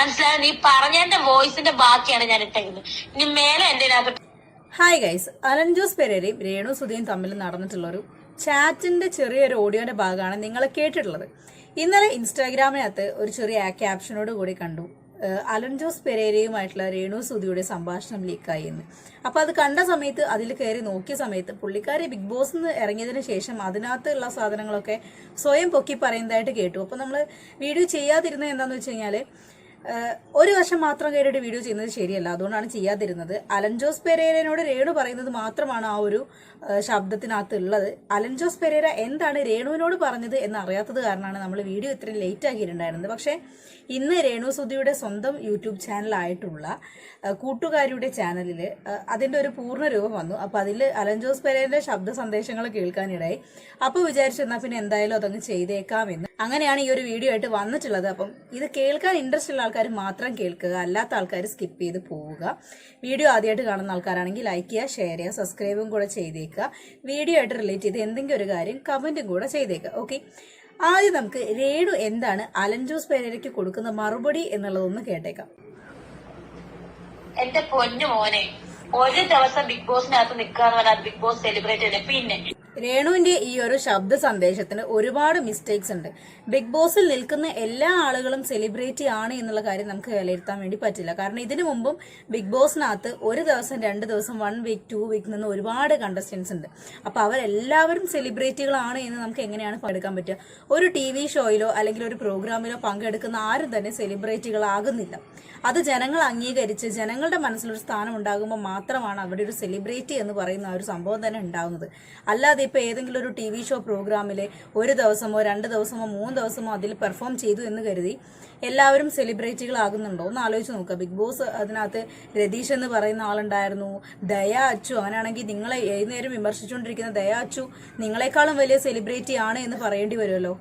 മനസ്സിലായോ? നീ പറഞ്ഞതിന്റെ വോയിസിന്റെ ബാക്കിയാണ് ഞാൻ ഇട്ടേക്കുന്നത്. ഇനി മേലെ എന്റെ ഹായ് ഗൈസ് അലൻ ജോസ് പെരേരയും രേണു സുധിയും തമ്മിൽ നടന്നിട്ടുള്ള ഒരു ചാറ്റിന്റെ ചെറിയൊരു ഓഡിയോന്റെ ഭാഗമാണ് നിങ്ങൾ കേട്ടിട്ടുള്ളത്. ഇന്നലെ ഇൻസ്റ്റാഗ്രാമിനകത്ത് ഒരു ചെറിയ ക്യാപ്ഷനോട് കൂടി കണ്ടു. അലൻ ജോസ് പെരേരയുമായിട്ടുള്ള രേണു സുധിയുടെ സംഭാഷണം ലീക്കായി എന്ന്. അപ്പൊ അത് കണ്ട സമയത്ത് അതിൽ കയറി നോക്കിയ സമയത്ത് പുള്ളിക്കാരി ബിഗ് ബോസ് നിന്ന് ഇറങ്ങിയതിന് ശേഷം അതിനകത്തുള്ള സാധനങ്ങളൊക്കെ സ്വയം പൊക്കി പറയുന്നതായിട്ട് കേട്ടു. അപ്പൊ നമ്മൾ വീഡിയോ ചെയ്യാതിരുന്നത് എന്താന്ന് വെച്ച് കഴിഞ്ഞാൽ ഏഹ് ഒരു വശം മാത്രം കേട്ടിട്ട് വീഡിയോ ചെയ്യുന്നത് ശരിയല്ല. അതുകൊണ്ടാണ് ചെയ്യാതിരുന്നത്. അലൻജോസ് പെരേരനോട് രേണു പറയുന്നത് മാത്രമാണ് ആ ഒരു ശബ്ദത്തിനകത്ത് ഉള്ളത്. അലൻ ജോസ് പെരേര എന്താണ് രേണുവിനോട് പറഞ്ഞത് എന്ന് അറിയാത്തത് കാരണമാണ് നമ്മൾ വീഡിയോ ഇത്രയും ലേറ്റ് ആക്കിയിട്ടുണ്ടായിരുന്നത്. പക്ഷേ ഇന്ന് രേണു സുധിയുടെ സ്വന്തം യൂട്യൂബ് ചാനലായിട്ടുള്ള കൂട്ടുകാരിയുടെ ചാനലിൽ അതിന്റെ ഒരു പൂർണ രൂപം വന്നു. അപ്പോൾ അതിൽ അലൻജോസ് ജോസ് പെരേരന്റെ ശബ്ദ സന്ദേശങ്ങൾ കേൾക്കാനിടയായി. അപ്പോൾ വിചാരിച്ചു എന്നാ പിന്നെ എന്തായാലും അതങ്ങ് ചെയ്തേക്കാമെന്ന്. അങ്ങനെയാണ് ഈ ഒരു വീഡിയോ ആയിട്ട് വന്നിട്ടുള്ളത്. അപ്പം ഇത് കേൾക്കാൻ ഇൻട്രസ്റ്റ് ഉള്ള ആൾക്കാർ മാത്രം കേൾക്കുക അല്ലാത്ത ആൾക്കാർ സ്കിപ്പ് ചെയ്ത് പോവുക. വീഡിയോ ആദ്യമായിട്ട് കാണുന്ന ആൾക്കാരാണെങ്കിൽ ലൈക്ക് ചെയ്യുക ഷെയർ ചെയ്യുക സബ്സ്ക്രൈബും കൂടെ ചെയ്തേക്കുക. വീഡിയോ ആയിട്ട് റിലേറ്റ് ചെയ്ത് എന്തെങ്കിലും ഒരു കാര്യം കമന്റും കൂടെ ചെയ്തേക്കുക ഓക്കെ ആദ്യം നമുക്ക് രേണു എന്താണ് അലൻ ജോസ് പെരേരയ്ക്ക് കൊടുക്കുന്ന മറുപടി എന്നുള്ളതൊന്ന് കേട്ടേക്കാം. എന്റെ പൊന്നു മോനെ ഒരു ദിവസം ബിഗ് ബോസിനകത്ത് നിൽക്കാന്ന് പറഞ്ഞാൽ ബിഗ് ബോസ് സെലിബ്രേറ്റ് ചെയ്തേ. പിന്നെ രേണുവിന്റെ ഈ ഒരു ശബ്ദ സന്ദേശത്തിന് ഒരുപാട് മിസ്റ്റേക്സ് ഉണ്ട്. ബിഗ് ബോസിൽ നിൽക്കുന്ന എല്ലാ ആളുകളും സെലിബ്രിറ്റി ആണ് എന്നുള്ള കാര്യം നമുക്ക് വിലയിരുത്താൻ വേണ്ടി പറ്റില്ല. കാരണം ഇതിനു മുമ്പും ബിഗ് ബോസിനകത്ത് ഒരു ദിവസം രണ്ട് ദിവസം വൺ വീക്ക് ടു വീക്ക് നിന്ന് ഒരുപാട് കണ്ടസ്റ്റൻസ് ഉണ്ട്. അപ്പോൾ അവരെല്ലാവരും സെലിബ്രിറ്റികളാണ് എന്ന് നമുക്ക് എങ്ങനെയാണ് പങ്കെടുക്കാൻ പറ്റുക? ഒരു ടി വി ഷോയിലോ അല്ലെങ്കിൽ ഒരു പ്രോഗ്രാമിലോ പങ്കെടുക്കുന്ന ആരും തന്നെ സെലിബ്രിറ്റികളാകുന്നില്ല അത് ജനങ്ങൾ അംഗീകരിച്ച് ജനങ്ങളുടെ മനസ്സിലൊരു സ്ഥാനം ഉണ്ടാകുമ്പോൾ മാത്രമാണ് അവിടെ ഒരു സെലിബ്രിറ്റി എന്ന് പറയുന്ന ഒരു സംഭവം തന്നെ ഉണ്ടാകുന്നത്. അല്ലാതെ ഇപ്പൊ ഏതെങ്കിലും ഒരു ടി വി ഷോ പ്രോഗ്രാമിൽ ഒരു ദിവസമോ രണ്ട് ദിവസമോ മൂന്ന് ദിവസമോ അതിൽ പെർഫോം ചെയ്തു എന്ന് കരുതി എല്ലാവരും സെലിബ്രിറ്റികളാകുന്നുണ്ടോ? ഒന്ന് ആലോചിച്ച് നോക്കുക ബിഗ് ബോസ് അതിനകത്ത് രതീഷ് എന്ന് പറയുന്ന ആളുണ്ടായിരുന്നു. ദയ അച്ചു. അങ്ങനെയാണെങ്കിൽ നിങ്ങളെ ഏത് നേരം വിമർശിച്ചുകൊണ്ടിരിക്കുന്ന ദയ അച്ചു നിങ്ങളെക്കാളും വലിയ സെലിബ്രിറ്റി ആണ് എന്ന് പറയേണ്ടി വരുമല്ലോ.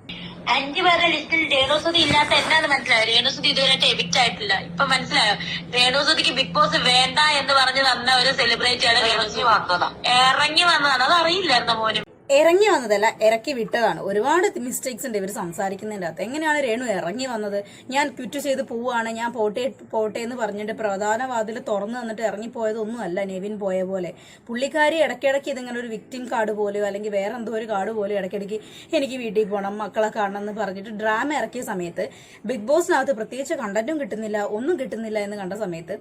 അഞ്ചു പേരുടെ ലിസ്റ്റിൽ രേണുസുതി ഇല്ലാത്ത എന്നാന്ന് മനസ്സിലായോ? രേണുസുതി ഇതുവരെയായിട്ട് എവിക്റ്റ് ആയിട്ടില്ല. ഇപ്പൊ മനസ്സിലായോ? രേണുസുതിക്ക് ബിഗ് ബോസ് വേണ്ട എന്ന് പറഞ്ഞ് വന്ന ഒരു സെലിബ്രിറ്റിയാണ് രേണുസുതി വന്നതാ. ഇറങ്ങി വന്നതാണ്. അത് അറിയില്ലായിരുന്നു മോനും. ഇറങ്ങി വന്നതല്ല ഇറക്കി വിട്ടതാണ്. ഒരുപാട് മിസ്റ്റേക്സ് ഉണ്ട് ഇവർ സംസാരിക്കുന്നതിന്റെ അകത്ത്. എങ്ങനെയാണ് രേണു ഇറങ്ങി വന്നത്? ഞാൻ ക്വിറ്റ് ചെയ്ത് പോവുകയാണ് ഞാൻ പോട്ടെ പോട്ടെ എന്ന് പറഞ്ഞിട്ട് പ്രധാന വാതിൽ തുറന്നു തന്നിട്ട് ഇറങ്ങിപ്പോയതൊന്നും അല്ല നെവിൻ പോയ പോലെ. പുള്ളിക്കാരി ഇടയ്ക്കിടയ്ക്ക് ഇതിങ്ങനെ ഒരു വിക്ടിം കാർഡ് പോലെയോ അല്ലെങ്കിൽ വേറെ എന്തോ ഒരു കാർഡ് പോലെയോ ഇടയ്ക്കിടയ്ക്ക് എനിക്ക് വീട്ടിൽ പോകണം മക്കളെ കാണണം എന്ന് പറഞ്ഞിട്ട് ഡ്രാമ ഇറക്കിയ സമയത്ത് ബിഗ് ബോസിനകത്ത് പ്രത്യേകിച്ച് കണ്ടന്റും കിട്ടുന്നില്ല ഒന്നും കിട്ടുന്നില്ല എന്ന് കണ്ട സമയത്ത്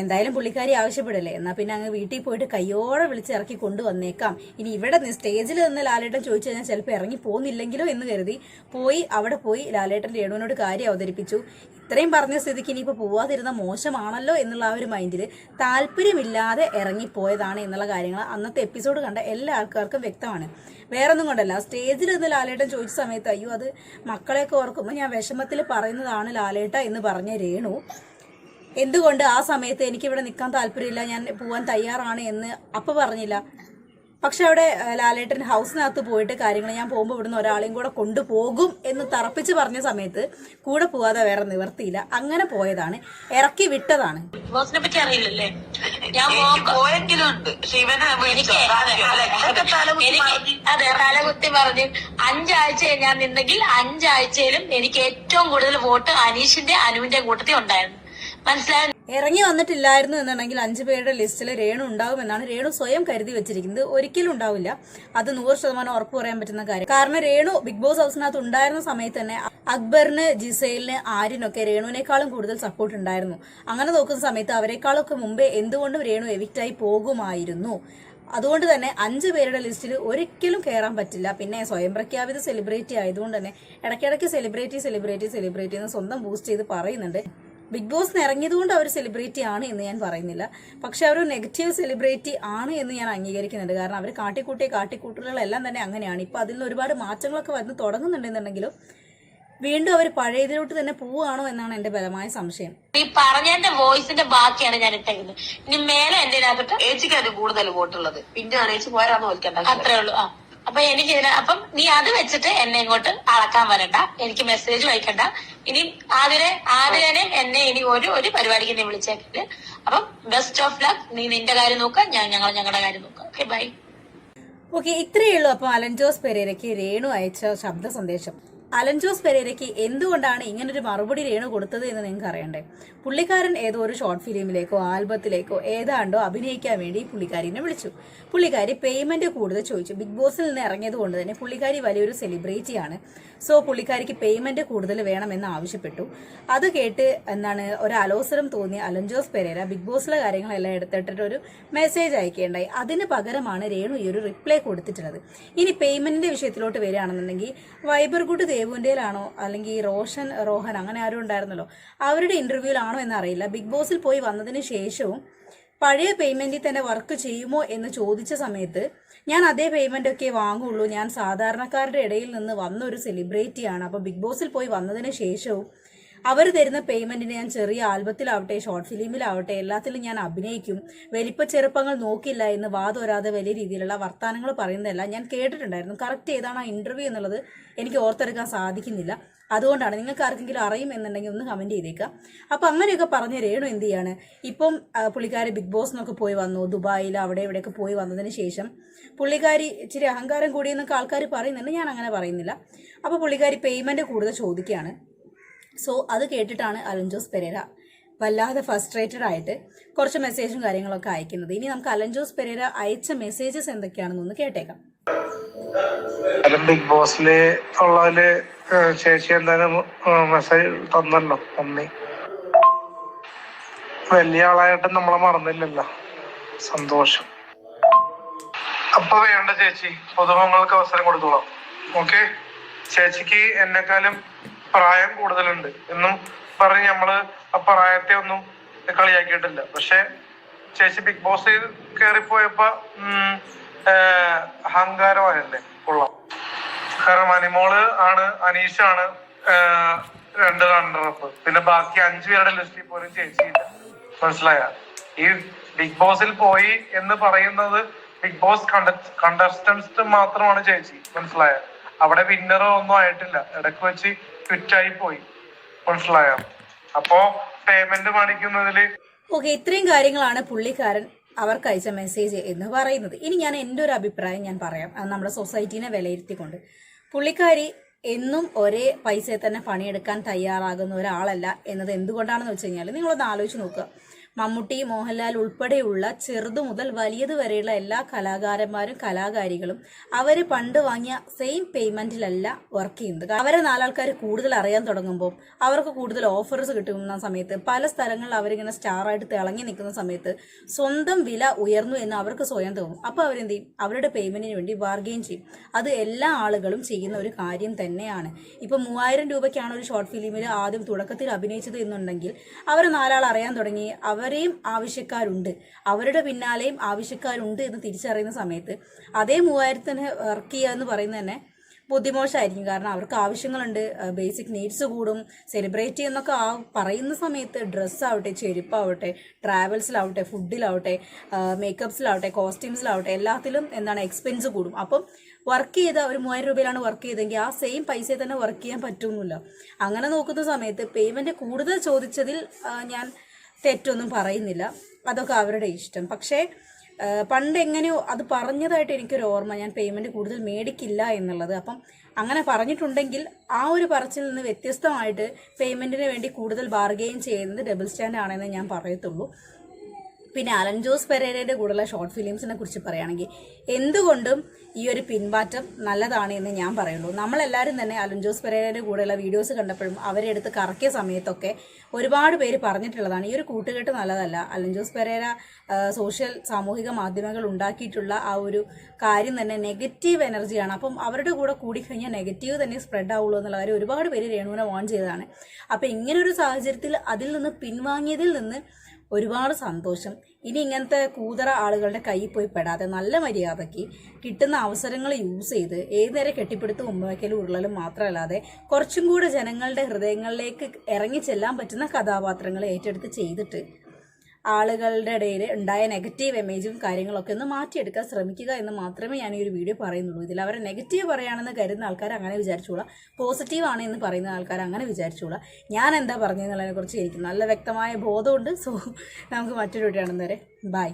എന്തായാലും പുള്ളിക്കാരി ആവശ്യപ്പെടില്ലേ? എന്നാൽ പിന്നെ അങ്ങ് വീട്ടിൽ പോയിട്ട് കയ്യോടെ വിളിച്ച് ഇറക്കി കൊണ്ടുവന്നേക്കാം. ഇനി ഇവിടെ സ്റ്റേജിൽ നിന്ന് ലാലേട്ടൻ ചോദിച്ചു കഴിഞ്ഞാൽ ചിലപ്പോൾ ഇറങ്ങി പോകുന്നില്ലെങ്കിലോ എന്ന് കരുതി പോയി അവിടെ പോയി ലാലേട്ടൻ രേണുവിനോട് കാര്യം അവതരിപ്പിച്ചു. ഇത്രയും പറഞ്ഞ സ്ഥിതിക്ക് ഇനിയിപ്പോൾ പോവാതിരുന്ന മോശമാണല്ലോ എന്നുള്ള ആ ഒരു മൈൻഡിൽ താല്പര്യമില്ലാതെ ഇറങ്ങിപ്പോയതാണ് എന്നുള്ള കാര്യങ്ങൾ അന്നത്തെ എപ്പിസോഡ് കണ്ട എല്ലാ ആൾക്കാർക്കും വ്യക്തമാണ്. വേറൊന്നും കൊണ്ടല്ല സ്റ്റേജിൽ നിന്ന് ലാലേട്ടൻ ചോദിച്ച സമയത്ത് അയ്യോ അത് മക്കളെയൊക്കെ ഓർക്കുമ്പോൾ ഞാൻ വിഷമത്തിൽ പറയുന്നതാണ് ലാലേട്ട എന്ന് പറഞ്ഞ രേണു എന്തുകൊണ്ട് ആ സമയത്ത് എനിക്കിവിടെ നിൽക്കാൻ താല്പര്യമില്ല ഞാൻ പോവാൻ തയ്യാറാണ് എന്ന് അപ്പം പറഞ്ഞില്ല. പക്ഷെ അവിടെ ലാലേട്ടൻ ഹൗസിനകത്ത് പോയിട്ട് കാര്യങ്ങൾ ഞാൻ പോകുമ്പോൾ ഇവിടുന്ന് ഒരാളെയും കൂടെ കൊണ്ടുപോകും എന്ന് തറപ്പിച്ച് പറഞ്ഞ സമയത്ത് കൂടെ പോവാതെ വേറെ നിവർത്തിയില്ല. അങ്ങനെ പോയതാണ്. ഇറക്കി വിട്ടതാണ്. ബിഗ് ബോസിനെ പറ്റി അറിയില്ലല്ലേ? ഞാൻ പോകുമ്പോ പോയെങ്കിലും ഉണ്ട് പക്ഷെ ഇവനെ എനിക്ക് അതെ, അതെ, എനിക്ക് അതെ തലകുത്തി പറഞ്ഞു. അഞ്ചാഴ്ച ഞാൻ നിന്നെങ്കിൽ അഞ്ചാഴ്ചയിലും എനിക്ക് ഏറ്റവും കൂടുതൽ വോട്ട് അനീഷിന്റെ അനുവിന്റെ കൂട്ടത്തിൽ ഉണ്ടായിരുന്നു. മനസ്സിലായോ ഇറങ്ങി വന്നിട്ടില്ലായിരുന്നു എന്നുണ്ടെങ്കിൽ അഞ്ചു പേരുടെ ലിസ്റ്റിൽ രേണു ഉണ്ടാവുമെന്നാണ് രേണു സ്വയം കരുതി വെച്ചിരിക്കുന്നത്. ഒരിക്കലും ഉണ്ടാവില്ല. അത് നൂറ് ശതമാനം ഉറപ്പ് പറയാൻ പറ്റുന്ന കാര്യം. കാരണം രേണു ബിഗ് ബോസ് ഹൗസിനകത്ത് ഉണ്ടായിരുന്ന സമയത്ത് തന്നെ അക്ബറിന് ജിസൈലിന് ആര്യനൊക്കെ രേണുവിനേക്കാളും കൂടുതൽ സപ്പോർട്ട് ഉണ്ടായിരുന്നു. അങ്ങനെ നോക്കുന്ന സമയത്ത് അവരെക്കാളൊക്കെ മുമ്പേ എന്തുകൊണ്ടും രേണു എവിക്റ്റായി പോകുമായിരുന്നു. അതുകൊണ്ട് തന്നെ അഞ്ച് പേരുടെ ലിസ്റ്റിൽ ഒരിക്കലും കയറാൻ പറ്റില്ല. പിന്നെ സ്വയം പ്രഖ്യാപിത സെലിബ്രിറ്റി ആയതുകൊണ്ട് തന്നെ ഇടയ്ക്കിടയ്ക്ക് സെലിബ്രിറ്റി സെലിബ്രിറ്റി സെലിബ്രിറ്റി എന്ന് സ്വന്തം ബൂസ്റ്റ് ചെയ്ത് പറയുന്നുണ്ട്. ബിഗ് ബോസിന് ഇറങ്ങിയതുകൊണ്ട് അവർ സെലിബ്രിറ്റി ആണ് എന്ന് ഞാൻ പറയുന്നില്ല. പക്ഷെ അവർ നെഗറ്റീവ് സെലിബ്രിറ്റി ആണ് എന്ന് ഞാൻ അംഗീകരിക്കുന്നുണ്ട്. കാരണം അവർ കാട്ടിക്കൂട്ടിയ കാട്ടിക്കൂട്ടലുകളെല്ലാം തന്നെ അങ്ങനെയാണ്. ഇപ്പോൾ അതിൽ നിന്ന് ഒരുപാട് മാറ്റങ്ങളൊക്കെ വന്ന് തുടങ്ങുന്നുണ്ടെന്നുണ്ടെങ്കിലും വീണ്ടും അവർ പഴയതിലോട്ട് തന്നെ പോവുകയാണോ എന്നാണ് എന്റെ ബലമായ സംശയം. ഈ പറഞ്ഞതിന്റെ വോയിസിന്റെ ബാക്കിയാണ് ഞാൻ ഇട്ടേക്കുന്നത്. ഇനി മേലെ എന്റെ ഇതിനകത്ത് ഏച്ചിക്കാണ് കൂടുതൽ വോട്ടുള്ളത്. പിന്നെയാണ് ഏച്ചി പോരാന്ന് വിളിക്കണ്ട. അത്രേ ഉള്ളൂ. ആ. അപ്പൊ എനിക്ക് ഇതിന് അപ്പം നീ അത് വെച്ചിട്ട് എന്നെ ഇങ്ങോട്ട് അളക്കാൻ വരണ്ട. എനിക്ക് മെസ്സേജ് വായിക്കണ്ട ഇനി ആതിരെ ആതിരനെ എന്നെ ഇനി ഒരു ഒരു പരിപാടിക്ക് നീ വിളിച്ചേക്കില്ല അപ്പം ബെസ്റ്റ് ഓഫ് ലക്ക് നീ നിന്റെ കാര്യം നോക്ക ഞാൻ ഞങ്ങൾ ഞങ്ങളുടെ കാര്യം നോക്ക. ഓക്കെ ബൈ ഓക്കെ ഇത്രയേ ഉള്ളൂ. അപ്പൊ അലൻ ജോസ് പെരേരയ്ക്ക് രേണു അയച്ച ശബ്ദ സന്ദേശം. അലൻ ജോസ് പെരേരയ്ക്ക് എന്തുകൊണ്ടാണ് ഇങ്ങനൊരു മറുപടി രേണു കൊടുത്തത് എന്ന് നിങ്ങൾക്ക് അറിയണ്ടേ? പുള്ളിക്കാരൻ ഏതോ ഒരു ഷോർട്ട് ഫിലിമിലേക്കോ ആൽബത്തിലേക്കോ ഏതാണ്ടോ അഭിനയിക്കാൻ വേണ്ടി പുള്ളിക്കാരിനെ വിളിച്ചു. പുള്ളിക്കാരി പേയ്മെന്റ് കൂടുതൽ ചോദിച്ചു. ബിഗ് ബോസിൽ നിന്ന് ഇറങ്ങിയത് കൊണ്ട് തന്നെ പുള്ളിക്കാരി വലിയൊരു സെലിബ്രിറ്റിയാണ് സോ പുള്ളിക്കാരിക്ക് പേയ്മെന്റ് കൂടുതൽ വേണമെന്ന് ആവശ്യപ്പെട്ടു. അത് കേട്ട് എന്താണ് ഒരു അലോസരം തോന്നി അലൻ ജോസ് പെരേര ബിഗ് ബോസിലെ കാര്യങ്ങളെല്ലാം എടുത്തിട്ടിട്ട് ഒരു മെസ്സേജ് അയക്കേണ്ടായി. അതിന് പകരമാണ് രേണു ഈ ഒരു റിപ്ലൈ കൊടുത്തിട്ടുള്ളത്. ഇനി പേയ്മെന്റിന്റെ വിഷയത്തിലോട്ട് വരികയാണെന്നുണ്ടെങ്കിൽ വൈബർ ഗുഡ് ദേവുന്റെയിലാണോ അല്ലെങ്കിൽ റോഷൻ റോഹൻ അങ്ങനെ ആരും ഉണ്ടായിരുന്നല്ലോ. അവരുടെ ഇന്റർവ്യൂലാണോ എന്നറിയില്ല. ബിഗ് ബോസിൽ പോയി വന്നതിന് ശേഷവും പഴയ പേയ്മെന്റിൽ തന്നെ വർക്ക് ചെയ്യുമോ എന്ന് ചോദിച്ച സമയത്ത് ഞാൻ അതേ പേയ്മെന്റ് ഒക്കെ വാങ്ങുള്ളൂ. ഞാൻ സാധാരണക്കാരുടെ ഇടയിൽ നിന്ന് വന്ന ഒരു സെലിബ്രിറ്റിയാണ് അപ്പോൾ ബിഗ് ബോസിൽ പോയി വന്നതിന് ശേഷവും അവർ തരുന്ന പേയ്മെന്റിന് ഞാൻ ചെറിയ ആൽബത്തിലാവട്ടെ ഷോർട്ട് ഫിലിമിലാവട്ടെ എല്ലാത്തിലും ഞാൻ അഭിനയിക്കും. വലിപ്പ ചെറുപ്പങ്ങൾ നോക്കില്ല എന്ന് വാദോരാതെ വലിയ രീതിയിലുള്ള വർത്തമാനങ്ങൾ പറയുന്നതല്ല. ഞാൻ കേട്ടിട്ടുണ്ടായിരുന്നു. കറക്റ്റ് ഏതാണ് ആ ഇന്റർവ്യൂ എന്നുള്ളത് എനിക്ക് ഓർത്തെടുക്കാൻ സാധിക്കുന്നില്ല. അതുകൊണ്ടാണ് നിങ്ങൾക്ക് ആർക്കെങ്കിലും അറിയും എന്നുണ്ടെങ്കിൽ ഒന്ന് കമന്റ് ചെയ്തേക്കാം. അപ്പൊ അങ്ങനെയൊക്കെ പറഞ്ഞ രേണു എന്ത് ചെയ്യാണ്? ഇപ്പം പുള്ളിക്കാരി ബിഗ് ബോസ് എന്നൊക്കെ പോയി വന്നു. ദുബായിൽ അവിടെ ഇവിടെയൊക്കെ പോയി വന്നതിന് ശേഷം പുള്ളിക്കാരി ഇച്ചിരി അഹങ്കാരം കൂടിയെന്നൊക്കെ ആൾക്കാർ പറയുന്നുണ്ട്. ഞാൻ അങ്ങനെ പറയുന്നില്ല. അപ്പോൾ പുള്ളിക്കാരി പേയ്മെന്റ് കൂടുതൽ ചോദിക്കുകയാണ്. സോ അത് കേട്ടിട്ടാണ് അലൻ ജോസ് പെരേര വല്ലാതെ ഫസ്ട്രേറ്റഡ് ആയിട്ട് കുറച്ച് മെസ്സേജും കാര്യങ്ങളൊക്കെ അയക്കുന്നത്. ഇനി നമുക്ക് അലൻ ജോസ് പെരേര അയച്ച മെസ്സേജസ് എന്തൊക്കെയാണെന്നൊന്ന് കേട്ടേക്കാം. ബിഗ് ബോസിൽ ഉള്ളതിൽ ചേച്ചി എന്തായാലും മെസ്സേജ് തന്നല്ലോ നന്ദി. വലിയ ആളായിട്ട് നമ്മളെ മറന്നില്ലല്ലോ. സന്തോഷം. അപ്പൊ വേണ്ട ചേച്ചി പൊതുമങ്ങൾക്ക് അവസരം കൊടുത്തോളാം. ഓക്കെ ചേച്ചിക്ക് എന്നെക്കാളും പ്രായം കൂടുതലുണ്ട്. എന്നും പറഞ്ഞ് നമ്മൾ ആ പ്രായത്തെ ഒന്നും കളിയാക്കിയിട്ടില്ല. പക്ഷെ ചേച്ചി ബിഗ് ബോസിൽ കയറിപ്പോയപ്പോ അഹങ്കാരമായല്ലേ? കൊള്ളാം. കാരണം അനിമോൾ ആണ് അനീഷാണ് രണ്ട് റണ്ണറപ്പ് പിന്നെ ബാക്കി അഞ്ചു പേരുടെ ലിസ്റ്റിൽ പോലും ചേച്ചിയില്ല. മനസ്സിലായ? ഈ ബിഗ് ബോസിൽ പോയി എന്ന് പറയുന്നത് ബിഗ് ബോസ് കണ്ടസ്റ്റൻസ് മാത്രമാണ് ചേച്ചി. മനസ്സിലായ? അവിടെ വിന്നറോ ഒന്നും ആയിട്ടില്ല. ഇടയ്ക്ക് വെച്ച് ക്വിറ്റായി പോയി. മനസ്സിലായോ? അപ്പോ പേയ്മെന്റ് മാണിക്കുന്നതിൽ ഓക്കെ ഇത്രയും കാര്യങ്ങളാണ് പുള്ളിക്കാരൻ അവർക്ക് അയച്ച മെസ്സേജ് എന്ന് പറയുന്നത്. ഇനി ഞാൻ എന്റെ ഒരു അഭിപ്രായം ഞാൻ പറയാം. അത് നമ്മുടെ സൊസൈറ്റീനെ വിലയിരുത്തിക്കൊണ്ട്. പുള്ളിക്കാരി എന്നും ഒരേ പൈസയെ തന്നെ പണിയെടുക്കാൻ തയ്യാറാകുന്ന ഒരാളല്ല എന്നത് എന്തുകൊണ്ടാണെന്ന് വെച്ച് കഴിഞ്ഞാൽ നിങ്ങളൊന്ന് ആലോചിച്ച് നോക്കുക. മമ്മൂട്ടി മോഹൻലാൽ ഉൾപ്പെടെയുള്ള ചെറുതു മുതൽ വലിയത് വരെയുള്ള എല്ലാ കലാകാരന്മാരും കലാകാരികളും അവർ പണ്ട് വാങ്ങിയ സെയിം പേയ്മെന്റിലല്ല വർക്ക് ചെയ്യുന്നത്. അവരെ നാലാൾക്കാർ കൂടുതൽ അറിയാൻ തുടങ്ങുമ്പോൾ അവർക്ക് കൂടുതൽ ഓഫേഴ്സ് കിട്ടുന്ന സമയത്ത് പല സ്ഥലങ്ങളിൽ അവരിങ്ങനെ സ്റ്റാറായിട്ട് തിളങ്ങി നിൽക്കുന്ന സമയത്ത് സ്വന്തം വില ഉയർന്നു എന്ന് അവർക്ക് സ്വയം തോന്നും. അപ്പോൾ അവരെന്ത് ചെയ്യും? അവരുടെ പേയ്മെന്റിന് വേണ്ടി ബാർഗെയിൻ ചെയ്യും. അത് എല്ലാ ആളുകളും ചെയ്യുന്ന ഒരു കാര്യം തന്നെയാണ്. ഇപ്പൊ മൂവായിരം രൂപയ്ക്കാണ് ഒരു ഷോർട്ട് ഫിലിമിൽ ആദ്യം തുടക്കത്തിൽ അഭിനയിച്ചത് എന്നുണ്ടെങ്കിൽ അവർ നാലാൾ അറിയാൻ തുടങ്ങി അവരെയും ആവശ്യക്കാരുണ്ട്. അവരുടെ പിന്നാലെയും ആവശ്യക്കാരുണ്ട് എന്ന് തിരിച്ചറിയുന്ന സമയത്ത് അതേ മൂവായിരത്തിന് വർക്ക് ചെയ്യുക എന്ന് പറയുന്നത് തന്നെ ബുദ്ധിമോശമായിരിക്കും കാരണം അവർക്ക് ആവശ്യങ്ങളുണ്ട്. ബേസിക് നീഡ്സ് കൂടും. സെലിബ്രേറ്റ് ചെയ്യുന്നൊക്കെ ആ പറയുന്ന സമയത്ത് ഡ്രസ്സാവട്ടെ ചെരുപ്പാവട്ടെ ട്രാവൽസിലാവട്ടെ ഫുഡിലാവട്ടെ മേക്കപ്സിലാവട്ടെ കോസ്റ്റ്യൂംസിലാവട്ടെ എല്ലാത്തിലും എന്താണ് എക്സ്പെൻസ് കൂടും. അപ്പം വർക്ക് ചെയ്ത ഒരു മൂവായിരം രൂപയിലാണ് വർക്ക് ചെയ്തെങ്കിൽ ആ സെയിം പൈസയിൽ തന്നെ വർക്ക് ചെയ്യാൻ പറ്റുമെന്നില്ല അങ്ങനെ നോക്കുന്ന സമയത്ത് പേയ്മെന്റ് കൂടുതൽ ചോദിച്ചതിൽ ഞാൻ തെറ്റൊന്നും പറയുന്നില്ല. അതൊക്കെ അവരുടെ ഇഷ്ടം. പക്ഷേ പണ്ട് എങ്ങനെയോ അത് പറഞ്ഞതായിട്ട് എനിക്കൊരു ഓർമ്മ. ഞാൻ പേയ്മെന്റ് കൂടുതൽ മേടിക്കില്ല എന്നുള്ളത്. അപ്പം അങ്ങനെ പറഞ്ഞിട്ടുണ്ടെങ്കിൽ ആ ഒരു പറച്ചിൽ നിന്ന് വ്യത്യസ്തമായിട്ട് പേയ്മെന്റിന് വേണ്ടി കൂടുതൽ ബാർഗെയിൻ ചെയ്യുന്നത് ഡബിൾ സ്റ്റാൻഡ് ആണെന്ന് ഞാൻ പറയത്തുള്ളൂ. പിന്നെ അലൻ ജോസ് പെരേരയുടെ കൂടുതലുള്ള ഷോർട്ട് ഫിലിംസിനെ കുറിച്ച് പറയുകയാണെങ്കിൽ എന്തുകൊണ്ടും ഈ ഒരു പിൻമാറ്റം നല്ലതാണ് എന്ന് ഞാൻ പറയുള്ളൂ. നമ്മളെല്ലാവരും തന്നെ അലൻ ജോസ് പെരേരയുടെ കൂടെയുള്ള വീഡിയോസ് കണ്ടപ്പോഴും അവരെ എടുത്ത് കറക്കിയ സമയത്തൊക്കെ ഒരുപാട് പേര് പറഞ്ഞിട്ടുള്ളതാണ് ഈ ഒരു കൂട്ടുകെട്ട് നല്ലതല്ല. അലൻ ജോസ് പെരേര സോഷ്യൽ സാമൂഹിക മാധ്യമങ്ങൾ ഉണ്ടാക്കിയിട്ടുള്ള ആ ഒരു കാര്യം തന്നെ നെഗറ്റീവ് എനർജിയാണ്. അപ്പം അവരുടെ കൂടെ കൂടിക്കഴിഞ്ഞാൽ നെഗറ്റീവ് തന്നെ സ്പ്രെഡ് ആവുള്ളൂ എന്നുള്ള കാര്യം ഒരുപാട് പേര് രേണുവിനെ വാൺ ചെയ്തതാണ്. അപ്പം ഇങ്ങനൊരു സാഹചര്യത്തിൽ അതിൽ നിന്ന് പിൻവാങ്ങിയതിൽ നിന്ന് ഒരുപാട് സന്തോഷം. ഇനി ഇങ്ങനത്തെ കൂതറ ആളുകളുടെ കയ്യിൽ പോയി പെടാതെ നല്ല മര്യാദയ്ക്ക് കിട്ടുന്ന അവസരങ്ങൾ യൂസ് ചെയ്ത് ഏത് നേരം കെട്ടിപ്പിടുത്ത് ഉമ്മവയ്ക്കലും ഉരുളലും മാത്രമല്ലാതെ കുറച്ചും കൂടെ ജനങ്ങളുടെ ഹൃദയങ്ങളിലേക്ക് ഇറങ്ങി ചെല്ലാൻ പറ്റുന്ന കഥാപാത്രങ്ങൾ ഏറ്റെടുത്ത് ചെയ്തിട്ട് ആളുകളുടെ ഇടയിൽ ഉണ്ടായ നെഗറ്റീവ് ഇമേജും കാര്യങ്ങളൊക്കെ ഒന്ന് മാറ്റിയെടുക്കാൻ ശ്രമിക്കുക എന്ന് മാത്രമേ ഞാൻ ഈ ഒരു വീഡിയോ പറയുന്നുള്ളൂ. ഇതിൽ അവരെ നെഗറ്റീവ് പറയുകയാണെന്ന് കരുതുന്ന ആൾക്കാർ അങ്ങനെ വിചാരിച്ചോളാം പോസിറ്റീവ് ആണ് എന്ന് പറയുന്ന ആൾക്കാർ അങ്ങനെ വിചാരിച്ചോളാം ഞാൻ എന്താ പറഞ്ഞതെന്നുള്ളതിനെക്കുറിച്ച് എനിക്ക് നല്ല വ്യക്തമായ ബോധമുണ്ട്. സോ നമുക്ക് മറ്റൊരു വീഡിയോ വരെ ബൈ